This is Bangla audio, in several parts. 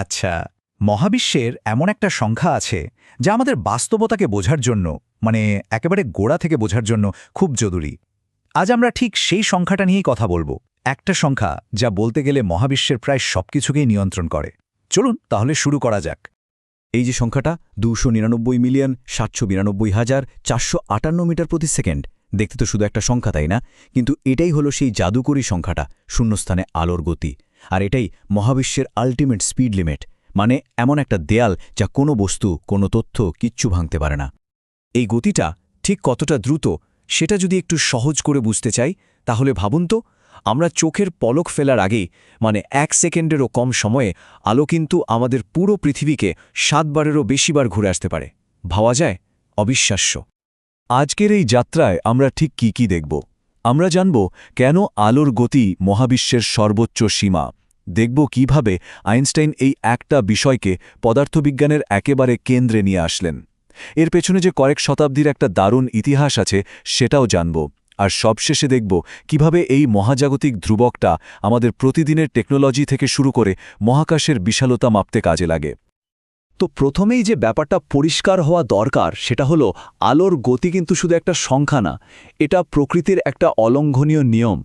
আচ্ছা মহাবিশ্বের এমন একটা সংখ্যা আছে যা আমাদের বাস্তবতাকে বোঝার জন্য মানে একেবারে গোড়া থেকে বোঝার জন্য খুব জরুরি। আজ আমরা ঠিক সেই সংখ্যাটা নিয়েই কথা বলব। একটা সংখ্যা যা বলতে গেলে মহাবিশ্বের প্রায় সবকিছুকেই নিয়ন্ত্রণ করে। চলুন তাহলে শুরু করা যাক। এই যে সংখ্যাটা, দুশো নিরানব্বই মিলিয়ন, সাতশো বিরানব্বই হাজার, চারশো আটান্ন মিটার প্রতি সেকেন্ড। দেখতে তো শুধু একটা সংখ্যা, তাই না? কিন্তু এটাই হলো সেই জাদুকরী সংখ্যাটা, শূন্যস্থানে আলোর গতি। আর এটাই মহাবিশ্বের আল্টিমেট স্পিড লিমিট মানে এমন একটা দেয়াল যা কোনো বস্তু, কোনো তথ্য কিচ্ছু ভাঙতে পারে না। এই গতিটা ঠিক কতটা দ্রুত, সেটা যদি একটু সহজ করে বুঝতে চাই, তাহলে ভাবুন তো, আমরা চোখের পলক ফেলার আগেই মানে এক সেকেন্ডেরও কম সময়ে, আলো কিন্তু আমাদের পুরো পৃথিবীকে সাতবারেরও বেশিবার ঘুরে আসতে পারে। ভাবা যায়? অবিশ্বাস্য। আজকের এই যাত্রায় আমরা ঠিক কি কি দেখব? আমরা জানব কেন আলোর গতি মহাবিশ্বের সর্বোচ্চ সীমা। দেখব কীভাবে আইনস্টাইন এই একটা বিষয়কে পদার্থবিজ্ঞানের একেবারে কেন্দ্রে নিয়ে আসলেন। এর পেছনে যে কয়েক শতাব্দীর একটা দারুণ ইতিহাস আছে, সেটাও জানব। আর সবশেষে দেখব কীভাবে এই মহাজাগতিক ধ্রুবকটা আমাদের প্রতিদিনের টেকনোলজি থেকে শুরু করে মহাকাশের বিশালতা মাপতে কাজে লাগে। তো প্রথমেই যে ব্যাপারটা পরিষ্কার হওয়া দরকার সেটা হলো আলোর গতি কিন্তু শুধু একটা সংখ্যা না, এটা প্রকৃতির একটা অলঙ্ঘনীয় নিয়ম।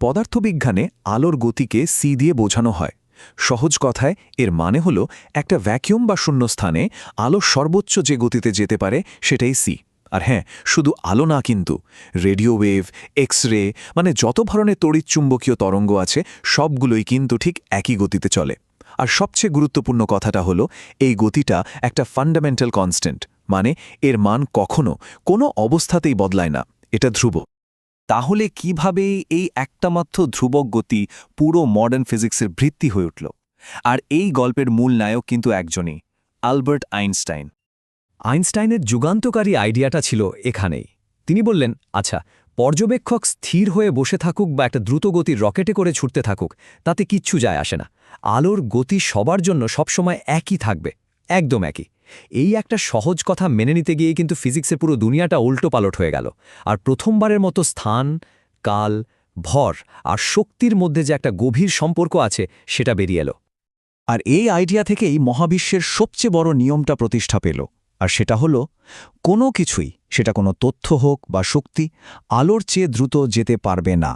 পদার্থবিজ্ঞানে আলোর গতিকে সি দিয়ে বোঝানো হয়। সহজ কথায়, এর মানে হল একটা ভ্যাকিউম বা শূন্যস্থানে আলো সর্বোচ্চ যে গতিতে যেতে পারে সেটাই সি আর হ্যাঁ শুধু আলো না কিন্তু, রেডিও ওয়েভ এক্স রে মানে যত ধরনের তড়িৎচুম্বকীয় তরঙ্গ আছে সবগুলোই কিন্তু ঠিক একই গতিতে চলে। আর সবচেয়ে গুরুত্বপূর্ণ কথাটা হলো, এই গতিটা একটা ফান্ডামেন্টাল কনস্ট্যান্ট মানে এর মান কখনো কোনো অবস্থাতেই বদলায় না, এটা ধ্রুব। তাহলে কীভাবে এই একটামাত্র ধ্রুবক গতি পুরো মডার্ন ফিজিক্সের ভিত্তি হয়ে উঠল? আর এই গল্পের মূল নায়ক কিন্তু একজনই, আলবার্ট আইনস্টাইন। আইনস্টাইনের যুগান্তকারী আইডিয়াটা ছিল এখানেই। তিনি বললেন আচ্ছা পর্যবেক্ষক স্থির হয়ে বসে থাকুক বা একটা দ্রুতগতির রকেটে করে ছুটতে থাকুক, তাতে কিচ্ছু যায় আসে না। আলোর গতি সবার জন্য সবসময় একই থাকবে, একদম একই। এই একটা সহজ কথা মেনে নিতে গিয়ে কিন্তু ফিজিক্সের পুরো দুনিয়াটা উল্টো পালট হয়ে গেল। আর প্রথমবারের মতো স্থান, কাল, ভর আর শক্তির মধ্যে যে একটা গভীর সম্পর্ক আছে, সেটা বেরিয়ে এলো। আর এই আইডিয়া থেকেই মহাবিশ্বের সবচেয়ে বড় নিয়মটা প্রতিষ্ঠা পেল। আর সেটা হলো, কোনো কিছুই, সেটা কোনো তথ্য হোক বা শক্তি, আলোর চেয়ে দ্রুত যেতে পারবে না।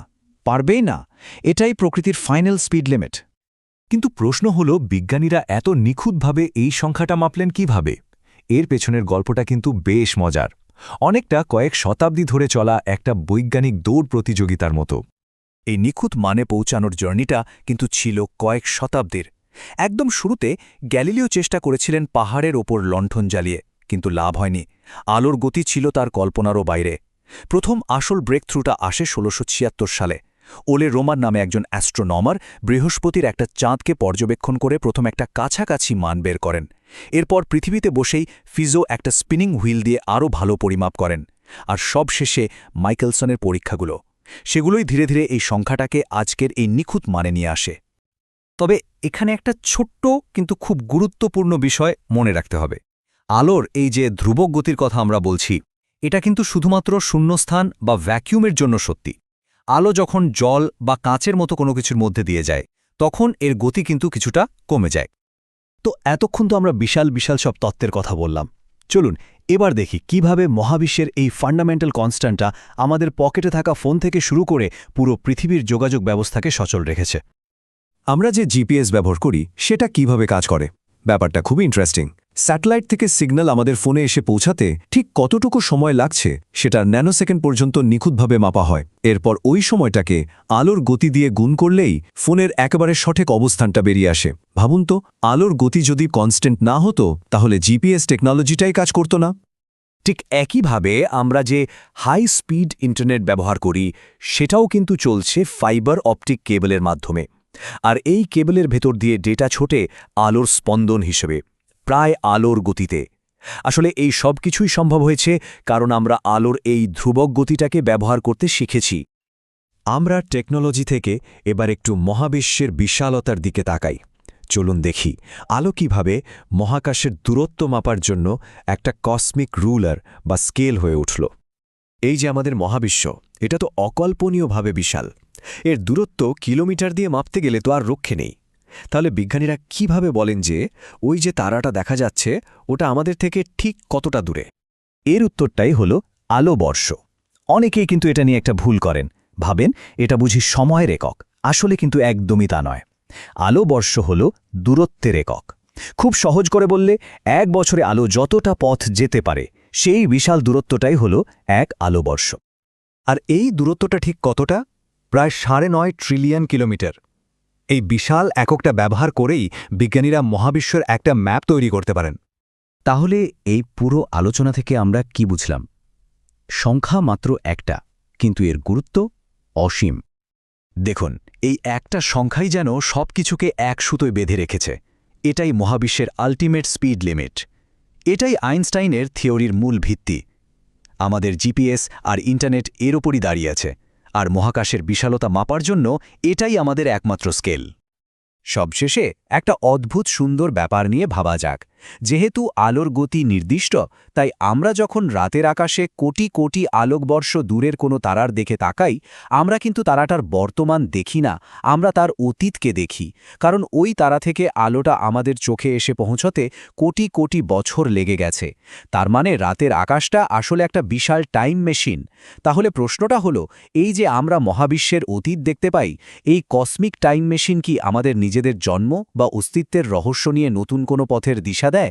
পারবেই না। এটাই প্রকৃতির ফাইনাল স্পিড লিমিট কিন্তু প্রশ্ন হল, বিজ্ঞানীরা এত নিখুঁতভাবে এই সংখ্যাটা মাপলেন কীভাবে? এর পেছনের গল্পটা কিন্তু বেশ মজার। অনেকটা কয়েক শতাব্দী ধরে চলা একটা বৈজ্ঞানিক দৌড় প্রতিযোগিতার মতো। এই নিখুঁত মানে পৌঁছানোর জার্নিটা কিন্তু ছিল কয়েক শতাব্দীর। একদম শুরুতে গ্যালিলিও চেষ্টা করেছিলেন পাহাড়ের ওপর লণ্ঠন জ্বালিয়ে। কিন্তু লাভ হয়নি। আলোর গতি ছিল তার কল্পনারও বাইরে। প্রথম আসল ব্রেকথ্রুটা আসে ষোলোশো সালে। ওলে রোমার নামে একজন অ্যাস্ট্রোনমার বৃহস্পতির একটা চাঁদকে পর্যবেক্ষণ করে প্রথম একটা কাছাকাছি মান বের করেন। এরপর পৃথিবীতে বসেই ফিজো একটা স্পিনিং হুইল দিয়ে আরও ভালো পরিমাপ করেন। আর সব শেষে মাইকেলসনের পরীক্ষাগুলো। সেগুলোই ধীরে ধীরে এই সংখ্যাটাকে আজকের এই নিখুঁত মানে নিয়ে আসে। তবে এখানে একটা ছোট্ট কিন্তু খুব গুরুত্বপূর্ণ বিষয় মনে রাখতে হবে। আলোর এই যে ধ্রুবক গতির কথা আমরা বলছি, এটা কিন্তু শুধুমাত্র শূন্যস্থান বা ভ্যাকিউমের জন্য সত্যি। আলো যখন জল বা কাঁচের মতো কোনো কিছুর মধ্যে দিয়ে যায়, তখন এর গতি কিন্তু কিছুটা কমে যায়। তো এতক্ষণ তো আমরা বিশাল বিশাল সব তত্ত্বের কথা বললাম। চলুন, এবার দেখি কীভাবে মহাবিশ্বের এই ফান্ডামেন্টাল কনস্ট্যান্টটা আমাদের পকেটে থাকা ফোন থেকে শুরু করে পুরো পৃথিবীর যোগাযোগ ব্যবস্থাকে সচল রেখেছে। আমরা যে জিপিএস ব্যবহার করি, সেটা কীভাবে কাজ করে? ব্যাপারটা খুবই ইন্টারেস্টিং স্যাটেলাইট থেকে সিগন্যাল আমাদের ফোনে এসে পৌঁছাতে ঠিক কতটুকু সময় লাগছে সেটা ন্যানোসেকেন্ড পর্যন্ত নিখুঁতভাবে মাপা হয়। এরপর ওই সময়টাকে আলোর গতি দিয়ে গুণ করলেই ফোনের একেবারে সঠিক অবস্থানটা বেরিয়ে আসে। ভাবুন তো, আলোর গতি যদি কনস্ট্যান্ট না হতো, তাহলে জিপিএস টেকনোলজিটাই কাজ করত না। ঠিক একইভাবে আমরা যে হাই স্পিড ইন্টারনেট ব্যবহার করি, সেটাও কিন্তু চলছে ফাইবার অপটিক কেবলের মাধ্যমে। আর এই কেবলের ভেতর দিয়ে ডেটা ছোটে আলোর স্পন্দন হিসেবে। প্রায় আলোর গতিতে। আসলে এই সব কিছুই সম্ভব হয়েছে কারণ আমরা আলোর এই ধ্রুবক গতিটাকে ব্যবহার করতে শিখেছি। আমরা টেকনোলজি থেকে এবার একটু মহাবিশ্বের বিশালতার দিকে তাকাই। চলুন দেখি, আলো কীভাবে মহাকাশের দূরত্ব মাপার জন্য একটা কসমিক রুলার বা স্কেল হয়ে উঠল। এই যে আমাদের মহাবিশ্ব, এটা তো অকল্পনীয়ভাবে বিশাল। এর দূরত্ব কিলোমিটার দিয়ে মাপতে গেলে তো আর রক্ষে নেই। তাহলে বিজ্ঞানীরা কীভাবে বলেন যে ওই যে তারাটা দেখা যাচ্ছে, ওটা আমাদের থেকে ঠিক কতটা দূরে? এর উত্তরটাই হল আলোবর্ষ। অনেকেই কিন্তু এটা নিয়ে একটা ভুল করেন। ভাবেন এটা বুঝি সময়ের একক। আসলে কিন্তু একদমই তা নয়। আলোবর্ষ হল দূরত্বের একক। খুব সহজ করে বললে, এক বছরে আলো যতটা পথ যেতে পারে, সেই বিশাল দূরত্বটাই হল এক আলোবর্ষ। আর এই দূরত্বটা ঠিক কতটা? প্রায় সাড়ে নয় ট্রিলিয়ন কিলোমিটার। এই বিশাল এককটা ব্যবহার করেই বিজ্ঞানীরা মহাবিশ্বের একটা ম্যাপ তৈরি করতে পারেন। তাহলে এই পুরো আলোচনা থেকে আমরা কি বুঝলাম? সংখ্যা মাত্র একটা, কিন্তু এর গুরুত্ব অসীম। দেখুন, এই একটা সংখ্যাই যেন সবকিছুকে এক সুতোয় বেঁধে রেখেছে। এটাই মহাবিশ্বের আল্টিমেট স্পিড লিমিট এটাই আইনস্টাইনের থিওরির মূল ভিত্তি। আমাদের জিপিএস আর ইন্টারনেট এর ওপরই দাঁড়িয়ে আছে। আর মহাকাশের বিশালতা মাপার জন্য এটাই আমাদের একমাত্র স্কেল। সবশেষে একটা অদ্ভুত সুন্দর ব্যাপার নিয়ে ভাবা যাক। যেহেতু আলোর গতি নির্দিষ্ট, তাই আমরা যখন রাতের আকাশে কোটি কোটি আলোকবর্ষ দূরের কোনো তারার দেখে তাকাই, আমরা কিন্তু তারাটার বর্তমান দেখি না, আমরা তার অতীতকে দেখি। কারণ ওই তারা থেকে আলোটা আমাদের চোখে এসে পৌঁছতে কোটি কোটি বছর লেগে গেছে। তার মানে রাতের আকাশটা আসলে একটা বিশাল টাইম মেশিন। তাহলে প্রশ্নটা হলো, এই যে আমরা মহাবিশ্বের অতীত দেখতে পাই, এই কসমিক টাইম মেশিন কি আমাদের নিজেদের জন্ম বা অস্তিত্বের রহস্য নিয়ে নতুন কোনো পথের দিশা দেয়